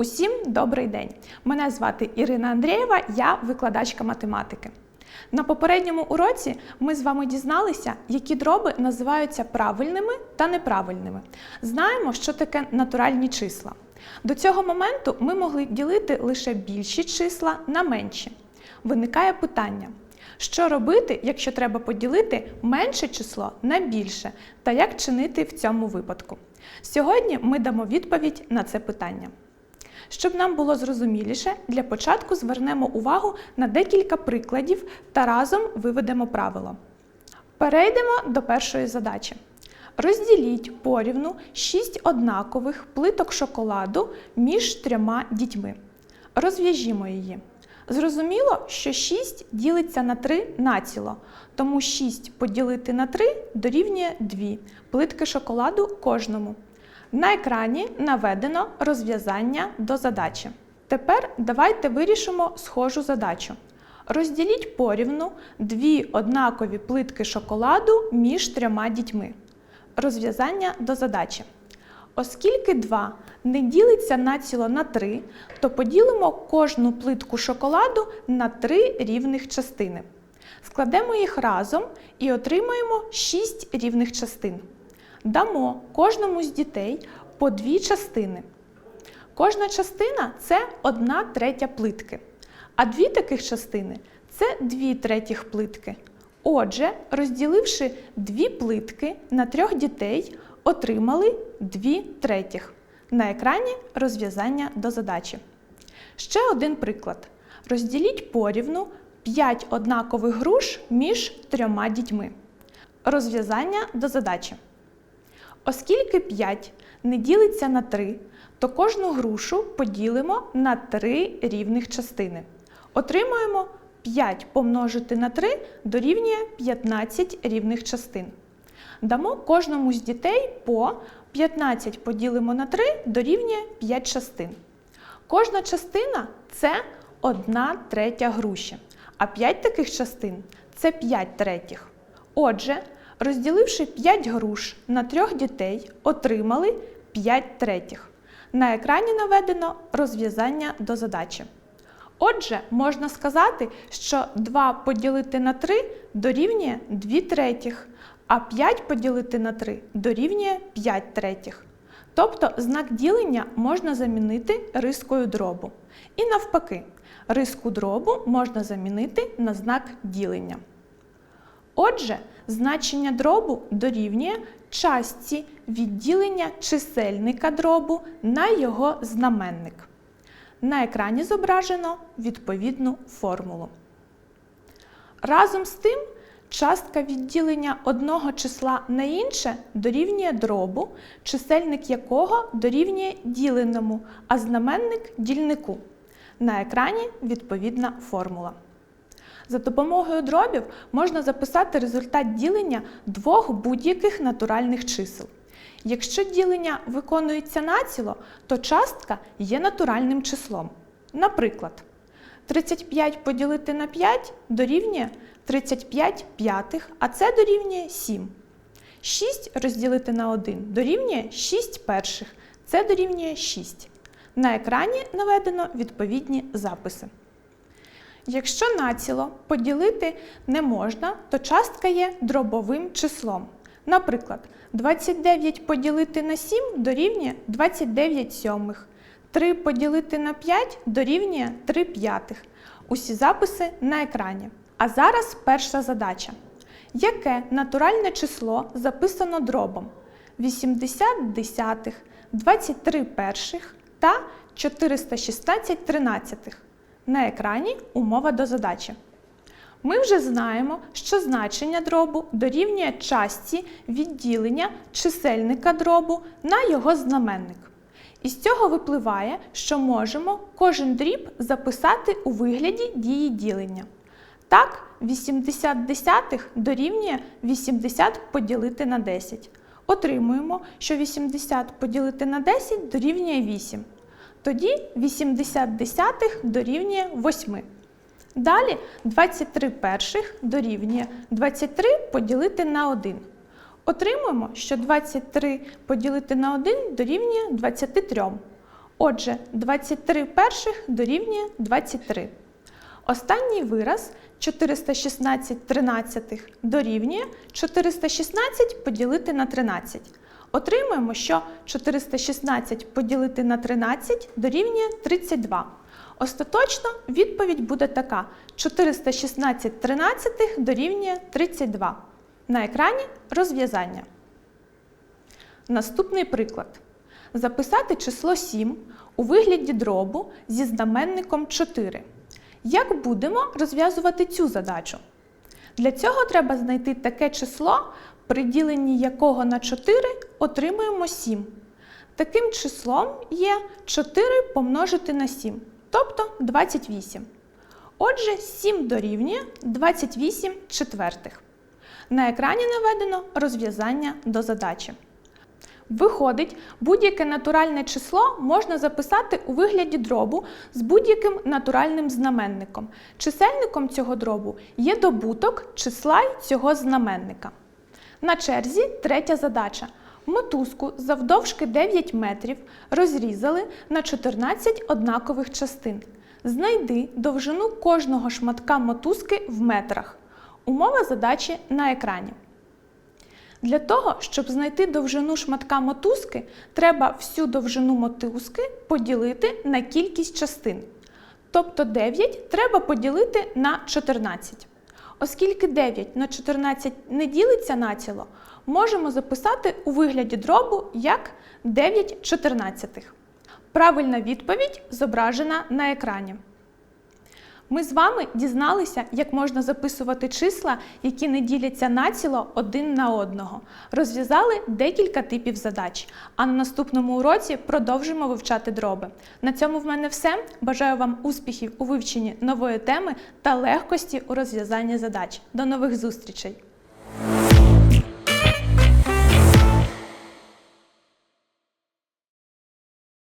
Усім добрий день! Мене звати Ірина Андрієва, я викладачка математики. На попередньому уроці ми з вами дізналися, які дроби називаються правильними та неправильними. Знаємо, що таке натуральні числа. До цього моменту ми могли ділити лише більші числа на менші. Виникає питання: що робити, якщо треба поділити менше число на більше, та як чинити в цьому випадку? Сьогодні ми дамо відповідь на це питання. Щоб нам було зрозуміліше, для початку звернемо увагу на декілька прикладів та разом виведемо правило. Перейдемо до першої задачі. Розділіть порівну 6 однакових плиток шоколаду між трьома дітьми. Розв'яжімо її. Зрозуміло, що 6 ділиться на 3 націло, тому 6 поділити на 3 дорівнює 2 плитки шоколаду кожному. На екрані наведено розв'язання до задачі. Тепер давайте вирішимо схожу задачу. Розділіть порівну дві однакові плитки шоколаду між трьома дітьми. Розв'язання до задачі. Оскільки 2 не ділиться націло на 3, то поділимо кожну плитку шоколаду на 3 рівних частини. Складемо їх разом і отримаємо 6 рівних частин. Дамо кожному з дітей по дві частини. Кожна частина це 1 третя плитки. А дві таких частини це 2 третіх плитки. Отже, розділивши дві плитки на трьох дітей, отримали 2 третіх. На екрані розв'язання до задачі. Ще один приклад. Розділіть порівну 5 однакових груш між трьома дітьми. Розв'язання до задачі. Оскільки 5 не ділиться на 3, то кожну грушу поділимо на 3 рівних частини. Отримуємо 5 помножити на 3 дорівнює 15 рівних частин. Дамо кожному з дітей по 15 поділимо на 3 дорівнює 5 частин. Кожна частина це 1 третя груші, а 5 таких частин це 5 третіх. Отже, розділивши 5 груш на трьох дітей, отримали 5 третіх. На екрані наведено розв'язання до задачі. Отже, можна сказати, що 2 поділити на 3 дорівнює 2 третіх, а 5 поділити на 3 дорівнює 5 третіх. Тобто знак ділення можна замінити рискою дробу. І навпаки, риску дробу можна замінити на знак ділення. Отже, значення дробу дорівнює частці відділення чисельника дробу на його знаменник. На екрані зображено відповідну формулу. Разом з тим, частка відділення одного числа на інше дорівнює дробу, чисельник якого дорівнює діленому, а знаменник дільнику. На екрані відповідна формула. За допомогою дробів можна записати результат ділення двох будь-яких натуральних чисел. Якщо ділення виконується націло, то частка є натуральним числом. Наприклад, 35 поділити на 5 дорівнює 35 п'ятих, а це дорівнює 7. 6 розділити на 1 дорівнює 6 перших, це дорівнює 6. На екрані наведено відповідні записи. Якщо націло поділити не можна, то частка є дробовим числом. Наприклад, 29 поділити на 7 дорівнює 29 сьомих. 3 поділити на 5 дорівнює 3 п'ятих. Усі записи на екрані. А зараз перша задача. Яке натуральне число записано дробом? 80 десятих, 23 перших та 416 тринадцятих. На екрані умова до задачі. Ми вже знаємо, що значення дробу дорівнює частці відділення чисельника дробу на його знаменник. Із цього випливає, що можемо кожен дріб записати у вигляді дії ділення. Так, 80 десятих дорівнює 80 поділити на 10. Отримуємо, що 80 поділити на 10 дорівнює 8. Тоді 80 десятих дорівнює 8. Далі 23 перших дорівнює 23 поділити на 1. Отримуємо, що 23 поділити на 1 дорівнює 23. Отже, 23 перших дорівнює 23. Останній вираз 416 тринадцятих дорівнює 416 поділити на 13. Отримуємо, що 416 поділити на 13 дорівнює 32. Остаточно відповідь буде така: 416 тринадцятих дорівнює 32. На екрані розв'язання. Наступний приклад. Записати число 7 у вигляді дробу зі знаменником 4. Як будемо розв'язувати цю задачу? Для цього треба знайти таке число, при діленні якого на 4 отримуємо 7. Таким числом є 4 помножити на 7, тобто 28. Отже, 7 дорівнює 28 четвертих. На екрані наведено розв'язання до задачі. Виходить, будь-яке натуральне число можна записати у вигляді дробу з будь-яким натуральним знаменником. Чисельником цього дробу є добуток числа й цього знаменника. На черзі третя задача. Мотузку завдовжки 9 метрів розрізали на 14 однакових частин. Знайди довжину кожного шматка мотузки в метрах. Умова задачі на екрані. Для того, щоб знайти довжину шматка мотузки, треба всю довжину мотузки поділити на кількість частин. Тобто 9 треба поділити на 14. Оскільки 9 на 14 не ділиться націло, можемо записати у вигляді дробу як 9 чотирнадцятих. Правильна відповідь зображена на екрані. Ми з вами дізналися, як можна записувати числа, які не діляться націло один на одного. Розв'язали декілька типів задач. А на наступному уроці продовжимо вивчати дроби. На цьому в мене все. Бажаю вам успіхів у вивченні нової теми та легкості у розв'язанні задач. До нових зустрічей!